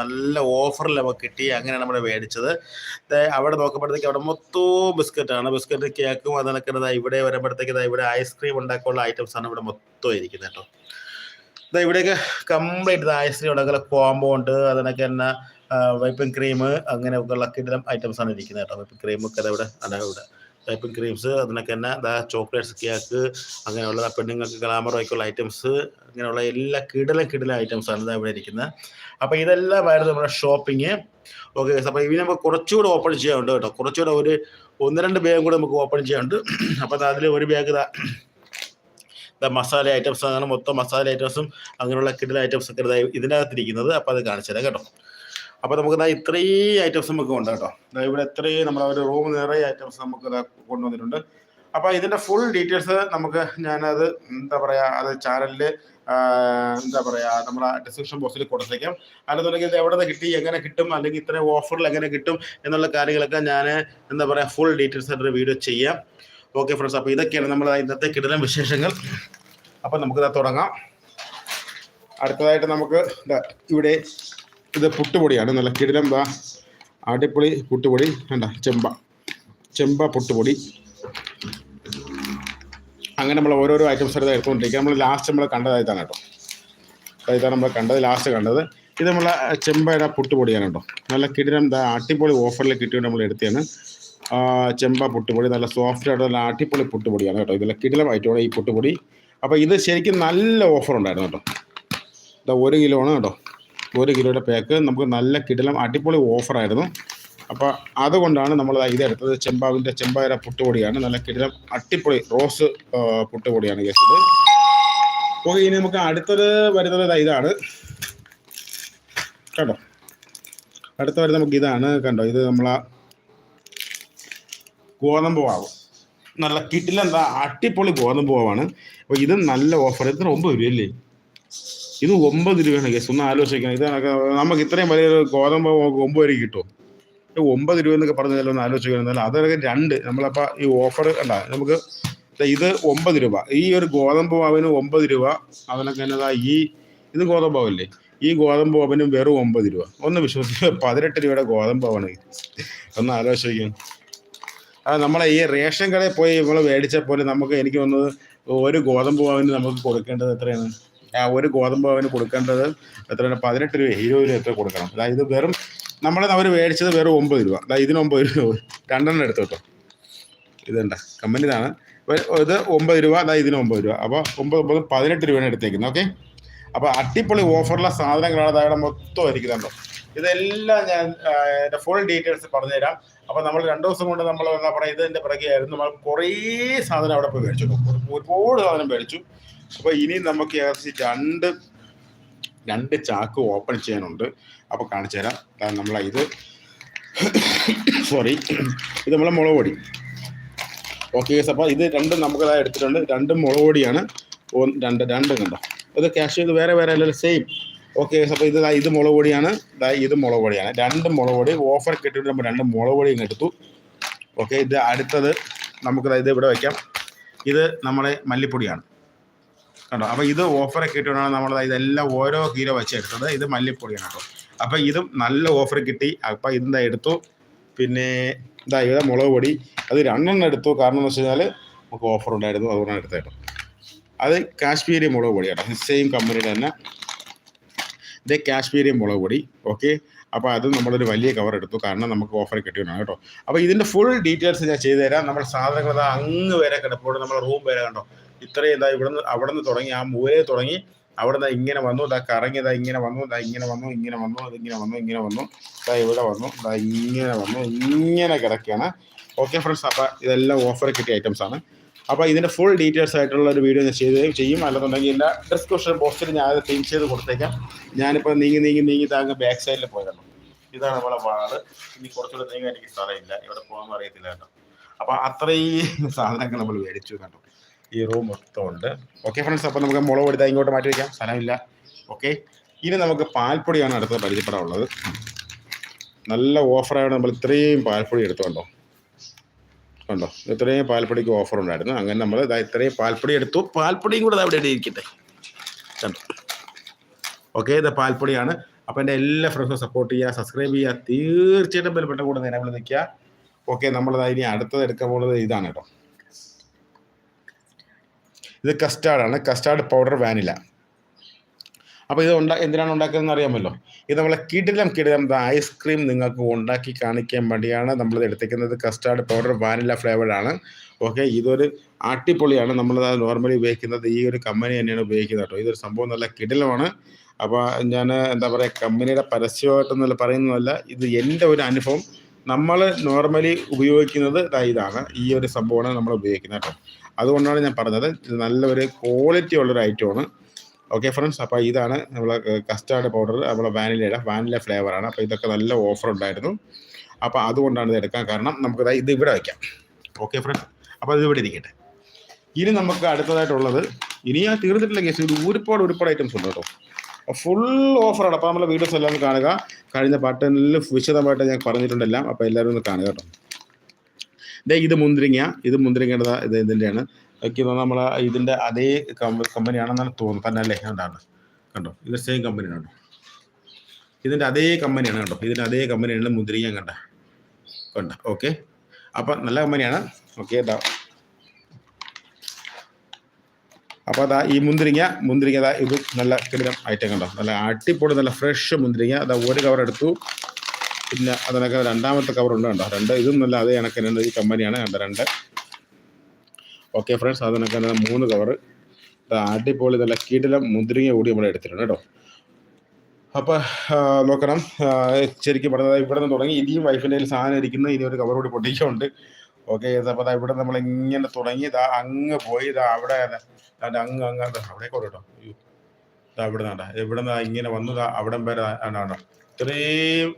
നല്ല ഓഫറിൽ നമുക്ക് കിട്ടി. അങ്ങനെയാണ് നമ്മൾ മേടിച്ചത്. അവിടെ നോക്കുമ്പോഴത്തേക്ക് അവിടെ മൊത്തവും ബിസ്ക്കറ്റാണ്. ബിസ്ക്കറ്റ് കേക്കും അത് ദാ ഇവിടെ വരുമ്പോഴത്തേക്ക് ഇവിടെ ഐസ്ക്രീം ഉണ്ടാക്കാനുള്ള ഐറ്റംസ് ആണ് ഇവിടെ മൊത്തം ഇരിക്കുന്നത് കേട്ടോ. ഇതാ ഇവിടെയൊക്കെ കംപ്ലീറ്റ് ഐസ്ക്രീം ഉണ്ടാക്കുന്ന കോമ്പോ ഉണ്ട്. അതിനൊക്കെ തന്നെ വൈപ്പിംഗ് ക്രീം അങ്ങനെയൊക്കെയുള്ള കിടിലം ഐറ്റംസ് ആണ് ഇരിക്കുന്നത് കേട്ടോ. വൈപ്പിംഗ് ക്രീമൊക്കെ ഇവിടെ അതാ ഇവിടെ. വൈപ്പിംഗ് ക്രീംസ് അതിനൊക്കെ തന്നെ ദാ ചോക്ലേറ്റ്സ് കേക്ക് അങ്ങനെയുള്ള പെണ്ണുങ്ങൾക്ക് ഗ്ലാമറൊക്കെയുള്ള ഐറ്റംസ് അങ്ങനെയുള്ള എല്ലാ കിടലും കിടല ഐറ്റംസ് ആണ് ഇവിടെ ഇരിക്കുന്നത്. അപ്പോൾ ഇതെല്ലാമായിരുന്നു നമ്മുടെ ഷോപ്പിംഗ് ഓക്കെ അപ്പോൾ ഇനി നമുക്ക് കുറച്ചുകൂടെ ഓപ്പൺ ചെയ്യാനുണ്ട് കേട്ടോ. കുറച്ചുകൂടെ ഒരു ഒന്ന് രണ്ട് ബാഗ് കൂടെ നമുക്ക് ഓപ്പൺ ചെയ്യാനുണ്ട്. അപ്പോൾ അതിൽ ഒരു ബാഗ് മസാല ഐറ്റംസ് അങ്ങനെ മൊത്തം മസാല ഐറ്റംസും അങ്ങനെയുള്ള കിടൽ ഐറ്റംസ് ഒക്കെ ഇതാ ഇതിനകത്തിരിക്കുന്നത്. അപ്പോൾ അത് കാണിച്ചു തരാം കേട്ടോ. അപ്പോൾ നമുക്ക് ഇതാ ഇത്രയും ഐറ്റംസ് നമുക്ക് ഉണ്ട് കേട്ടോ. ഇവിടെ ഇത്രയും നമ്മൾ ഒരു റൂം നിറയെ ഐറ്റംസ് നമുക്ക് കൊണ്ടുവന്നിട്ടുണ്ട്. അപ്പോൾ ഇതിന്റെ ഫുൾ ഡീറ്റെയിൽസ് നമുക്ക് ഞാനത് എന്താ പറയുക അത് ചാനലിൽ എന്താ പറയുക നമ്മളെ ഡിസ്ക്രിപ്ഷൻ ബോക്സിൽ കൊടുത്തേക്കാം. അല്ലെന്നുണ്ടെങ്കിൽ ഇത് എവിടെ നിന്ന് കിട്ടി എങ്ങനെ കിട്ടും അല്ലെങ്കിൽ ഇത്രയും ഓഫറിൽ എങ്ങനെ കിട്ടും എന്നുള്ള കാര്യങ്ങളൊക്കെ ഞാൻ എന്താ പറയുക ഫുൾ ഡീറ്റെയിൽസ് ആയിട്ടൊരു വീഡിയോ ചെയ്യാം. ഓക്കെ ഫ്രണ്ട്സ് അപ്പോൾ ഇതൊക്കെയാണ് നമ്മൾ ഇന്നത്തെ കിടലം വിശേഷങ്ങൾ. അപ്പോൾ നമുക്കിത് തുടങ്ങാം. അടുത്തതായിട്ട് നമുക്ക് ഇവിടെ ഇത് പുട്ടുപൊടിയാണ്. നല്ല കിടിലം ദാ അടിപൊളി പുട്ടുപൊടി. വേണ്ട ചെമ്പ. ചെമ്പ പുട്ടുപൊടി. അങ്ങനെ നമ്മൾ ഓരോരോ ഐറ്റംസ് എടുത്ത് എടുത്തുകൊണ്ടിരിക്കുക. നമ്മൾ ലാസ്റ്റ് നമ്മൾ കണ്ടതായിട്ടാണ് കേട്ടോ. ഇതാണ് നമ്മൾ കണ്ടത് ലാസ്റ്റ് കണ്ടത്. ഇത് നമ്മളെ ചെമ്പയുടെ പുട്ടുപൊടിയാണ് കേട്ടോ. നല്ല കിടിലം അടിപൊളി ഓഫറിൽ കിട്ടിയിട്ട് നമ്മൾ എടുത്തതാണ്. ചെമ്പ പുട്ടുപൊടി നല്ല സോഫ്റ്റ് ആയിട്ട് നല്ല അടിപൊളി പുട്ടുപൊടിയാണ് കേട്ടോ. കിടിലം ഐറ്റമാണ് ഈ പുട്ടുപൊടി. അപ്പോൾ ഇത് ശരിക്കും നല്ല ഓഫർ ഉണ്ടായിരുന്നു കേട്ടോ. ഇതാ ഒരു കിലോ ആണ് കേട്ടോ. ഒരു കിലോയുടെ പാക്ക് നമുക്ക് നല്ല കിടിലം അടിപൊളി ഓഫറായിരുന്നു അപ്പോൾ അതുകൊണ്ടാണ് നമ്മൾ ഇതെടുത്തത്. ചെമ്പാവിന്റെ ചെമ്പായര പുട്ടുപൊടിയാണ്. നല്ല കിടിലം അടിപൊളി റോസ് പുട്ടുപൊടിയാണ് കേസത് ഇത്. ഓക്കെ ഇനി നമുക്ക് അടുത്തത് വരുന്നത് ഇതാണ്. കേട്ടോ അടുത്ത വരുന്നത് നമുക്ക് ഇതാണ്. കണ്ടോ? ഇത് നമ്മളെ ഗോതമ്പ് വാവ് നല്ല കിട്ടിലെന്താ അടിപൊളി ഗോതമ്പ് വാവാണ് അപ്പോൾ ഇത് നല്ല ഓഫർ ഇതിന് ഒമ്പത് രൂപയല്ലേ ഇത് ഒമ്പത് രൂപയാണ് കേസ് ഒന്ന് ആലോചിക്കണം. ഇത് നമുക്ക് ഇത്രയും വലിയ ഗോതമ്പ് ഒമ്പത് രൂപ കിട്ടും ഒമ്പത് രൂപ എന്നൊക്കെ പറഞ്ഞാലും ഒന്ന് ആലോചിക്കണം. എന്നാലും അതൊക്കെ രണ്ട്. നമ്മളപ്പോൾ ഈ ഓഫർ അല്ല നമുക്ക് ഇത് ഒമ്പത് രൂപ. ഈ ഒരു ഗോതമ്പ് മാവിന് ഒമ്പത് രൂപ. അവനൊക്കെ എന്നതാ ഈ ഇത് ഗോതമ്പ് ഈ ഗോതമ്പ് മാവിന് വെറും ഒമ്പത് രൂപ. ഒന്ന് വിശ്വസിക്കുക പതിനെട്ട് രൂപയുടെ ഗോതമ്പ് ഒന്ന് ആലോചിക്കും ആ നമ്മളെ ഈ റേഷൻ കടയിൽ പോയി നമ്മൾ മേടിച്ച പോലെ നമുക്ക് എനിക്ക് തോന്നുന്നത് ഒരു ഗോതമ്പ് മാവിന് നമുക്ക് കൊടുക്കേണ്ടത് എത്രയാണ്? ഒരു ഗോതമ്പ് അവന് കൊടുക്കേണ്ടത് എത്രയാണ് പതിനെട്ട് രൂപ ഇരുപത് രൂപ എത്ര കൊടുക്കണം. അതായത് വെറും നമ്മൾ അവർ മേടിച്ചത് വെറും ഒമ്പത് രൂപ. അതായത് ഇതിന് ഒമ്പത് രൂപ രണ്ടെണ്ണം എടുത്തു കേട്ടോ. ഇതുണ്ട കമ്പനി ഇതാണ്. ഇത് ഒമ്പത് രൂപ അതായത് ഇതിന് ഒമ്പത് രൂപ. അപ്പോൾ ഒമ്പത് ഒമ്പത് പതിനെട്ട് രൂപയാണ് എടുത്തേക്കുന്നത് ഓക്കെ? അപ്പോൾ അട്ടിപ്പൊളി ഓഫറുള്ള സാധനങ്ങളാണ് അതായത് മൊത്തം ഇരിക്കുന്നുണ്ടോ ഇതെല്ലാം ഞാൻ ആ, എന്റെ ഫുൾ ഡീറ്റെയിൽസ് പറഞ്ഞുതരാം. അപ്പോൾ നമ്മൾ രണ്ട് ദിവസം കൊണ്ട് നമ്മൾ എന്താ പറയുക ഇതിന്റെ പിറകെയായിരുന്നു. നമ്മൾ കുറേ സാധനം അവിടെ പോയി മേടിച്ചു. ഒരുപാട് സാധനം മേടിച്ചു. അപ്പോൾ ഇനി നമുക്ക് ഏകദേശം രണ്ട് രണ്ട് ചാക്ക് ഓപ്പൺ ചെയ്യാനുണ്ട്. അപ്പോൾ കാണിച്ചു തരാം. നമ്മൾ ഇത് സോറി ഇത് നമ്മളെ മുളക് പൊടി. ഓക്കെ അപ്പോൾ ഇത് രണ്ടും നമുക്ക് ഇതാ എടുത്തിട്ടുണ്ട്. രണ്ടും മുളക് പൊടിയാണ്. രണ്ട് രണ്ടും കണ്ടോ? ഇത് ക്യാഷ് ചെയ്ത് വേറെ വേറെ അല്ലല്ലോ സെയിം ഓക്കെ അപ്പോൾ ഇത് ഇത് മുളക് പൊടിയാണ്. ഇത് മുളക് പൊടിയാണ്. രണ്ട് മുളക് പൊടി ഓഫർ കിട്ടിയിട്ട് നമ്മൾ രണ്ട് മുളക് പൊടിയും എടുത്തു. ഓക്കെ ഇത് അടുത്തത് നമുക്ക് ഇത് ഇവിടെ വയ്ക്കാം ഇത് നമ്മുടെ മല്ലിപ്പൊടിയാണ്. കണ്ടോ? അപ്പോൾ ഇത് ഓഫറൊക്കെ കിട്ടിയാണ് നമ്മൾ ഇതെല്ലാം ഓരോ കിലോ വെച്ച് എടുത്തത്. ഇത് മല്ലിപ്പൊടിയാണ് കേട്ടോ. അപ്പോൾ ഇതും നല്ല ഓഫർ കിട്ടി. അപ്പോൾ ഇതെന്താ എടുത്തു. പിന്നെ ഇതാ ഇവിടെ മുളക് പൊടി. അത് രണ്ടെണ്ണം എടുത്തു. കാരണം എന്ന് വെച്ച് കഴിഞ്ഞാൽ നമുക്ക് ഓഫർ ഉണ്ടായിരുന്നു. അതുകൊണ്ടാണ് എടുത്തത് കേട്ടോ. അത് കാശ്മീരി മുളക് പൊടി കേട്ടോ സെയിം കമ്പനിയുടെ തന്നെ. ഇത് കാശ്മീരി മുളക് പൊടി ഓക്കെ അപ്പോൾ അത് നമ്മളൊരു വലിയ കവർ എടുത്തു. കാരണം നമുക്ക് ഓഫർ കിട്ടിയതാണ് കേട്ടോ. അപ്പോൾ ഇതിന്റെ ഫുൾ ഡീറ്റെയിൽസ് ഞാൻ ചെയ്തു തരാം. നമ്മൾ സാധനങ്ങൾ അങ്ങ് വരെ കിടപ്പോടെ നമ്മുടെ റൂം വരെ കണ്ടോ? ഇത്രയും ഇതാ ഇവിടെ നിന്ന് അവിടെ നിന്ന് തുടങ്ങി. ആ മൂലയിൽ തുടങ്ങി. അവിടെ നിന്ന് ഇങ്ങനെ വന്നു. ഇതാ കറങ്ങി ഇതാ ഇങ്ങനെ വന്നു. ഇതാ ഇങ്ങനെ വന്നു. ഇങ്ങനെ വന്നു. അതിങ്ങനെ വന്നു. ഇങ്ങനെ വന്നു. ഇതാ ഇവിടെ വന്നു. ഇതാ ഇങ്ങനെ വന്നു. ഇങ്ങനെ കിടക്കുകയാണ്. ഓക്കെ ഫ്രണ്ട്സ് അപ്പോൾ ഇതെല്ലാം ഓഫർ കിട്ടിയ ഐറ്റംസ് ആണ്. അപ്പോൾ ഇതിന്റെ ഫുൾ ഡീറ്റെയിൽസ് ആയിട്ടുള്ള ഒരു വീഡിയോ ഞാൻ ചെയ്ത് ചെയ്യും. അല്ലെന്നുണ്ടെങ്കിൽ എല്ലാ ഡിസ്ക്രിപ്ഷൻ ബോക്സിൽ ഞാൻ അത് തിങ്ക് ചെയ്ത് കൊടുത്തേക്കാം. ഞാനിപ്പോൾ നീങ്ങി നീങ്ങി നീങ്ങി താങ്ങ് ബാക്ക് സൈഡിൽ പോയതാണ്. ഇതാണ് നമ്മളെ വാൾ ഇനി കുറച്ചുകൂടെ നീങ്ങാൻ എനിക്ക് സ്ഥലമില്ല. ഇവിടെ പോകാൻ അറിയത്തില്ല കേട്ടോ. അപ്പോൾ അത്രയും സാധനങ്ങൾ നമ്മൾ മേടിച്ചു കേട്ടോ ഈ റൂം മൊത്തം ഉണ്ട് ഓക്കെ ഫ്രണ്ട്സ് അപ്പോൾ നമുക്ക് മുളക് എടുത്താൽ ഇങ്ങോട്ട് മാറ്റി വയ്ക്കാം സ്ഥലമില്ല. ഓക്കെ ഇനി നമുക്ക് പാൽപ്പൊടിയാണ് അടുത്ത പരിചയപ്പെടാനുള്ളത്. നല്ല ഓഫറാണ് നമ്മൾ ഇത്രയും പാൽപ്പൊടി എടുത്തുകൊണ്ടോ? കണ്ടോ ഇത്രയും പാൽപ്പൊടിക്ക് ഓഫർ ഉണ്ടായിരുന്നു. അങ്ങനെ നമ്മൾ ഇതാ ഇത്രയും പാൽപ്പൊടി എടുത്തു. പാൽപ്പൊടിയും കൂടെ അവിടെ ഇരിക്കട്ടെ. കണ്ടോ? ഓക്കെ ഇത് പാൽപ്പൊടിയാണ്. അപ്പം എന്റെ എല്ലാ ഫ്രണ്ട്സും സപ്പോർട്ട് ചെയ്യുക സബ്സ്ക്രൈബ് ചെയ്യുക. തീർച്ചയായിട്ടും ബലപ്പെട്ട കൂടെ നിലവിൽ നിൽക്കുക. ഓക്കെ നമ്മളത് ഇനി അടുത്തത് എടുക്കാൻ പോകുന്നത് ഇതാണ് കേട്ടോ. ഇത് കസ്റ്റാർഡാണ് കസ്റ്റാർഡ് പൗഡർ വാനില അപ്പോൾ ഇത് ഉണ്ടാ എന്തിനാണ് ഉണ്ടാക്കുന്നതെന്ന് അറിയാമല്ലോ? ഇത് നമ്മളെ കിടിലം കിടിലം ഐസ്ക്രീം നിങ്ങൾക്ക് ഉണ്ടാക്കി കാണിക്കാൻ വേണ്ടിയാണ് നമ്മൾ എടുത്തേക്കുന്നത്. കസ്റ്റാർഡ് പൗഡർ വാനില ഫ്ലേവർഡ് ആണ്. ഓക്കെ ഇതൊരു അട്ടിപ്പൊളിയാണ് നമ്മൾ നോർമലി ഉപയോഗിക്കുന്നത് ഈ ഒരു കമ്പനി തന്നെയാണ് ഉപയോഗിക്കുന്നത് കേട്ടോ. ഇതൊരു സംഭവം നല്ല കിടിലമാണ്. അപ്പോൾ ഞാൻ എന്താ പറയുക കമ്പനിയുടെ പരസ്യമായിട്ടൊന്നല്ല പറയുന്നതല്ല. ഇത് എന്റെ ഒരു അനുഭവം. നമ്മൾ നോർമലി ഉപയോഗിക്കുന്നത് ഇതാണ്. ഈ ഒരു സംഭവമാണ് നമ്മൾ ഉപയോഗിക്കുന്നത് കേട്ടോ. അതുകൊണ്ടാണ് ഞാൻ പറഞ്ഞത് ഇത് നല്ലൊരു ക്വാളിറ്റി ഉള്ളൊരു ഐറ്റമാണ് ഓക്കെ ഫ്രണ്ട്സ് അപ്പോൾ ഇതാണ് നമ്മൾ കസ്റ്റാർഡ് പൗഡർ നമ്മളെ വാനിലയുടെ വാനില ഫ്ലേവറാണ് അപ്പോൾ ഇതൊക്കെ നല്ല ഓഫർ ഉണ്ടായിരുന്നു. അപ്പോൾ അതുകൊണ്ടാണ് ഇത് എടുക്കാൻ കാരണം നമുക്ക് ഇത് ഇവിടെ വയ്ക്കാം ഓക്കെ ഫ്രണ്ട്സ് അപ്പോൾ ഇത് ഇവിടെ ഇരിക്കട്ടെ. ഇനി നമുക്ക് അടുത്തതായിട്ടുള്ളത് ഇനി ഞാൻ തീർന്നിട്ടില്ല കേസ് ഇത് ഒരുപാട് ഒരുപാട് ഐറ്റംസ് ഉണ്ട് കേട്ടോ. ഫുൾ ഓഫറാണ് അപ്പോൾ നമ്മളെ വീഡിയോസ് എല്ലാം ഒന്ന് കാണുക. കഴിഞ്ഞ പാട്ടനിൽ വിശദമായിട്ട് ഞാൻ പറഞ്ഞിട്ടുണ്ടെല്ലാം. അപ്പോൾ എല്ലാവരും ഒന്ന് കാണുക കേട്ടോ. ഇത് മുന്തിരിങ്ങ. ഇത് മുന്തിരിങ്ങയുടെ ഇത് ഇതിന്റെയാണ് തോന്നുന്നു നമ്മൾ ഇതിന്റെ അതേ കമ്പനിയാണെന്നാണ് തോന്നുന്നത്. തന്നെ അല്ലേ? ഉണ്ടാണ് കണ്ടോ? ഇത് സെയിം കമ്പനിയാണ് ഇതിന്റെ അതേ കമ്പനിയാണ് കണ്ടോ? ഇതിന്റെ അതേ കമ്പനിയാണ് മുന്തിരിങ്ങ കണ്ട. കണ്ട? ഓക്കെ അപ്പം നല്ല കമ്പനിയാണ് ഓക്കെ ഇതാ. അപ്പോൾ അതാ ഈ മുന്തിരിങ്ങ മുന്തിരിങ്ങ അതാ ഇത് നല്ല കിടിലം ഐറ്റം കണ്ടോ? നല്ല അടിപൊളി നല്ല ഫ്രഷ് മുന്തിരിങ്ങ. അതാ ഒരു കവർ എടുത്തു. പിന്നെ അതിനൊക്കെ രണ്ടാമത്തെ കവർ ഉണ്ട് കണ്ടോ? രണ്ട് ഇതും നല്ല അതേ കണക്കിനുണ്ട് ഈ കമ്പനിയാണ് കണ്ടോ? രണ്ട്. ഓക്കെ ഫ്രണ്ട്സ് അതിനൊക്കെ മൂന്ന് കവർ അടിപൊളി നല്ല കിടിലം മുന്തിരിങ്ങ കൂടി നമ്മൾ എടുത്തിട്ടുണ്ട് കേട്ടോ. അപ്പോൾ നോക്കണം. ശരിക്കും പറഞ്ഞത് ഇവിടെ നിന്ന് തുടങ്ങി. ഇനിയും വൈഫിന്റെ കയ്യിൽ സാധനം ഇരിക്കുന്നു. ഇനി ഒരു കവർ കൂടി പൊട്ടിക്കുന്നുണ്ട്. ഓക്കെ അപ്പോൾ അതാ ഇവിടെ നമ്മൾ ഇങ്ങനെ തുടങ്ങി. ഇതാ അങ്ങ് പോയി. ഇതാ അവിടെ അങ്ങ് അങ്ങ് അവിടെ കൂടെ കേട്ടോ. ദാ ഇവിടെ നിന്നാ ഇവിടെ നിന്ന് ഇങ്ങനെ വന്നു. ദാ അവിടം വരെ ആണോ ഇത്രയും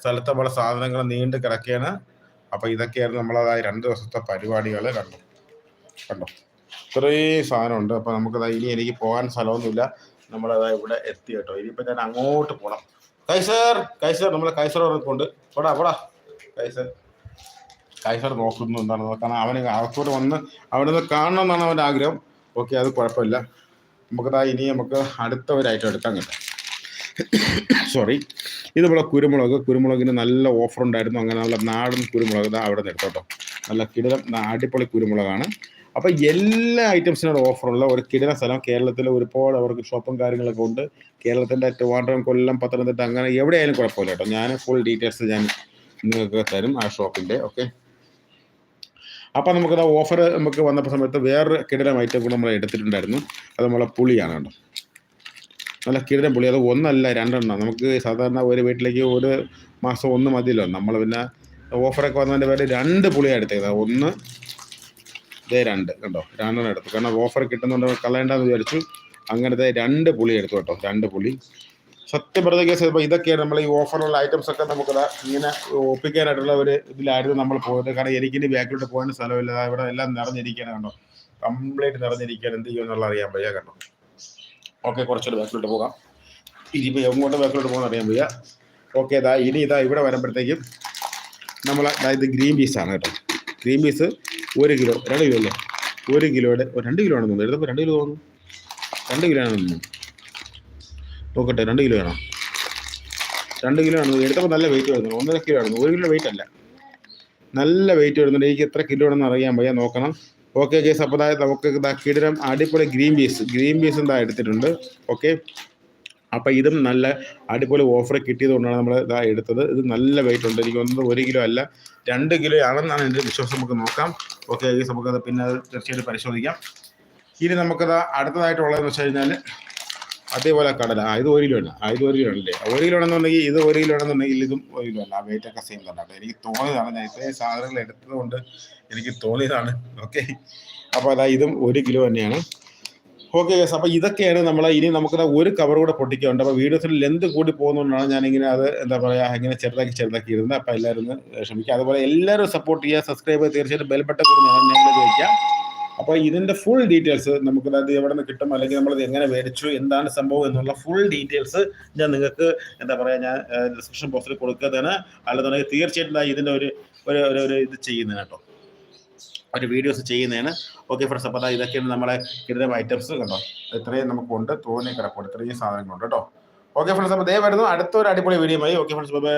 സ്ഥലത്ത് നമ്മളെ സാധനങ്ങൾ നീണ്ട് കിടക്കുകയാണ് അപ്പോൾ ഇതൊക്കെയായിരുന്നു നമ്മളതായ രണ്ട് ദിവസത്തെ പരിപാടികൾ കണ്ടു കണ്ടോ? ഇത്രയും സാധനമുണ്ട്. അപ്പോൾ നമുക്കത് ഇനി എനിക്ക് പോകാൻ സ്ഥലമൊന്നുമില്ല. നമ്മളതാ ഇവിടെ എത്തി കേട്ടോ. ഇനിയിപ്പോൾ ഞാൻ അങ്ങോട്ട് പോകണം കൈസർ കൈസർ നമ്മളെ കൈസർ പറഞ്ഞിട്ടുണ്ട്. പോടാ പോടാ. കൈസർ. കൈസർ നോക്കുന്നു എന്താണ് നോക്കാൻ അവന് അകത്തോട്ട് വന്ന് അവിടെ നിന്ന് കാണണം എന്നാണ് അവന്റെ ആഗ്രഹം. ഓക്കെ അത് കുഴപ്പമില്ല. നമുക്കതാ ഇനി നമുക്ക് അടുത്ത ഒരു ഐറ്റം എടുക്കാൻ കിട്ടും. സോറി ഇത് നമ്മളെ കുരുമുളക്. കുരുമുളകിന് നല്ല ഓഫർ ഉണ്ടായിരുന്നു. അങ്ങനെ നല്ല നാടൻ കുരുമുളക് അവിടെ നിന്ന് എടുത്തോട്ടോ നല്ല കിടിലം അടിപൊളി കുരുമുളകാണ്. അപ്പോൾ എല്ലാ ഐറ്റംസിനോട് ഓഫറുള്ള ഒരു കിടന സ്ഥലം കേരളത്തിൽ ഒരുപാട് അവർക്ക് ഷോപ്പും കാര്യങ്ങളൊക്കെ ഉണ്ട്. കേരളത്തിന്റെ ട്രിവാൻഡ്രം കൊല്ലം പത്തനംതിട്ട അങ്ങനെ എവിടെയായാലും കുഴപ്പമില്ല കേട്ടോ. ഞാൻ ഫുൾ ഡീറ്റെയിൽസ് ഞാൻ നിങ്ങൾക്ക് തരും ആ ഷോപ്പിന്റെ ഓക്കെ നമുക്ക് നമുക്കത് ഓഫർ നമുക്ക് വന്നപ്പോൾ സമയത്ത് വേറൊരു കിടന ഐറ്റം കൂടെ നമ്മൾ എടുത്തിട്ടുണ്ടായിരുന്നു. അത് നമ്മളെ പുളിയാണ് കേട്ടോ. നല്ല കിടിലം പുളി. അത് ഒന്നല്ല രണ്ടെണ്ണം. നമുക്ക് സാധാരണ ഒരു വീട്ടിലേക്ക് ഒരു മാസം ഒന്ന് മതിയല്ലോ. നമ്മൾ പിന്നെ ഓഫറൊക്കെ വന്നതിന്റെ പേര് രണ്ട് പുളിയാണ് എടുത്തേക്കുന്നത്. ഒന്ന് ഇതേ രണ്ട് കണ്ടോ? രണ്ടെണ്ണം എടുത്തു. കാരണം ഓഫർ കിട്ടുന്നുണ്ട് കളയണ്ടെന്ന് വിചാരിച്ചു. അങ്ങനത്തെ രണ്ട് പുളി എടുത്തു കേട്ടോ. രണ്ട് പുളി. സത്യം പറഞ്ഞ കേസ് ഇപ്പോൾ ഇതൊക്കെയാണ് നമ്മൾ ഈ ഓഫറുള്ള ഐറ്റംസ് ഒക്കെ നമുക്ക് ഇങ്ങനെ ഒപ്പിക്കാനായിട്ടുള്ള ഒരു ഇതിലായിരുന്നു നമ്മൾ പോയത്. കാരണം എനിക്കിനി ബാക്കിലോട്ട് പോകാൻ സ്ഥലമില്ല. ഇവിടെ എല്ലാം നിറഞ്ഞിരിക്കുകയാണ് കണ്ടോ? കംപ്ലീറ്റ് നിറഞ്ഞിരിക്കാൻ എന്ത് ചെയ്യുമെന്നുള്ള അറിയാൻ വയ്യ കണ്ടോ? ഓക്കെ കുറച്ചുകൂടി ബാക്കിലോട്ട് പോകാം. ഇനിയിപ്പോൾ എങ്ങോട്ട് ബാക്കിലോട്ട് പോകുന്ന അറിയാൻ വയ്യ. ഓക്കെ ഇതാ ഇനി ഇതാ ഇവിടെ വരുമ്പോഴത്തേക്കും നമ്മൾ അതായത് ഗ്രീൻ പീസാണ് കേട്ടോ. ഗ്രീൻ പീസ് ഒരു കിലോ രണ്ട് കിലോ അല്ലേ? ഒരു കിലോയുടെ രണ്ട് കിലോ ആണെന്ന് തോന്നുന്നു. രണ്ട് കിലോ തോന്നുന്നു. രണ്ട് കിലോ ആണെന്ന് തോന്നുന്നു. നോക്കട്ടെ രണ്ട് കിലോ ആണോ? രണ്ട് കിലോ ആണെന്ന് എടുത്തപ്പോൾ നല്ല വെയിറ്റ് വരുന്നുണ്ട്. ഒന്നര കിലോ ആണെന്ന് ഒരു കിലോ വെയിറ്റ് അല്ല. നല്ല വെയിറ്റ് വരുന്നുണ്ട്. എനിക്ക് എത്ര കിലോ ആണെന്ന് അറിയാൻ വയ്യ. നോക്കണം. ഓക്കെ കേസ് അപ്പോൾ അതായത് നമുക്ക് ഇതാ കിടിലം അടിപൊളി ഗ്രീൻ പീസ് ഗ്രീൻ പീസ് എന്താ എടുത്തിട്ടുണ്ട്? ഓക്കെ അപ്പോൾ ഇതും നല്ല അടിപൊളി ഓഫർ കിട്ടിയതുകൊണ്ടാണ് നമ്മൾ ഇതാ എടുത്തത്. ഇത് നല്ല വെയിറ്റ് ഉണ്ട്. എനിക്ക് തോന്നുന്നത് ഒരു കിലോ അല്ല. രണ്ട് കിലോ ആണെന്നാണ് എന്റെ വിശ്വാസം. നമുക്ക് നോക്കാം. ഓക്കെ നമുക്കത് പിന്നെ അത് തീർച്ചയായിട്ടും പരിശോധിക്കാം. ഇനി നമുക്കത് അടുത്തതായിട്ടുള്ളതെന്ന് വെച്ച് കഴിഞ്ഞാൽ അതേപോലെ കടല. ആ ഇത് ഒരു കിലോ അല്ല ആ ഇത് ഒരു കിലോ അല്ലേ? ഒരു കിലോ ആണെന്നുണ്ടെങ്കിൽ ഇത് ഒരു കിലോ ആണെന്നുണ്ടെങ്കിൽ ഇതും ഒരു കിലോ അല്ല. വെയിറ്റ് ഒക്കെ സെയിം തന്നെ. അപ്പോൾ എനിക്ക് തോന്നിയതാണ് ഞാൻ ഇത്രയും സാധനങ്ങൾ എടുത്തത് കൊണ്ട് എനിക്ക് തോന്നിയതാണ്. ഓക്കെ. അപ്പോൾ അതാ ഇതും ഒരു കിലോ തന്നെയാണ്. ഓക്കെ യെസ് അപ്പോൾ ഇതൊക്കെയാണ് നമ്മൾ ഇനി നമുക്ക് ഒരു കവർ കൂടെ പൊട്ടിക്കുന്നുണ്ട് അപ്പോൾ വീഡിയോസിൽ ലെന്ത് കൂടി പോകുന്നതുകൊണ്ടാണ് ഞാനിങ്ങനെ അത് എന്താ പറയുക ഇങ്ങനെ ചെറുതാക്കി ചെറുതാക്കി ഇരുന്നത്. അപ്പോൾ എല്ലാവരും ക്ഷമിക്കുക. അതുപോലെ എല്ലാവരും സപ്പോർട്ട് ചെയ്യുക സബ്സ്ക്രൈബ് ചെയ്യുക. തീർച്ചയായിട്ടും ബെൽബട്ടൺ കൂടി ഞാൻ ചോദിക്കാം അപ്പോൾ ഇതിന്റെ ഫുൾ ഡീറ്റെയിൽസ് നമുക്ക് അത് എവിടെ നിന്ന് കിട്ടും അല്ലെങ്കിൽ നമ്മളത് എങ്ങനെ മേടിച്ചു എന്താണ് സംഭവം എന്നുള്ള ഫുൾ ഡീറ്റെയിൽസ് ഞാൻ നിങ്ങൾക്ക് എന്താ പറയുക ഞാൻ ഡിസ്ക്രിപ്ഷൻ ബോക്സിൽ കൊടുക്കുന്നതാണ്. അല്ലെന്നുണ്ടെങ്കിൽ തീർച്ചയായിട്ടും ഇതിന്റെ ഒരു ഒരു- ഒരു ഇത് ചെയ്യുന്നതാണ് കേട്ടോ. ഒരു വീഡിയോസ് ചെയ്യുന്നതാണ് ഓക്കെ ഫ്രണ്ട്സ് അപ്പോൾ ഇതൊക്കെയാണ് നമ്മളെ കിടന്ന ഐറ്റംസ് കണ്ടോ? ഇത്രയും നമുക്കുണ്ട്. തോന്നി കിടപ്പുണ്ട്. ഇത്രയും സാധനങ്ങളുണ്ട് കേട്ടോ. ഓക്കെ ഫ്രണ്ട്സ് അപ്പോൾ ദേ വരുന്നു. അടുത്തൊരു അടിപൊളി വീഡിയോ മതി ഓക്കെ ഫ്രണ്ട്സ് ബൈ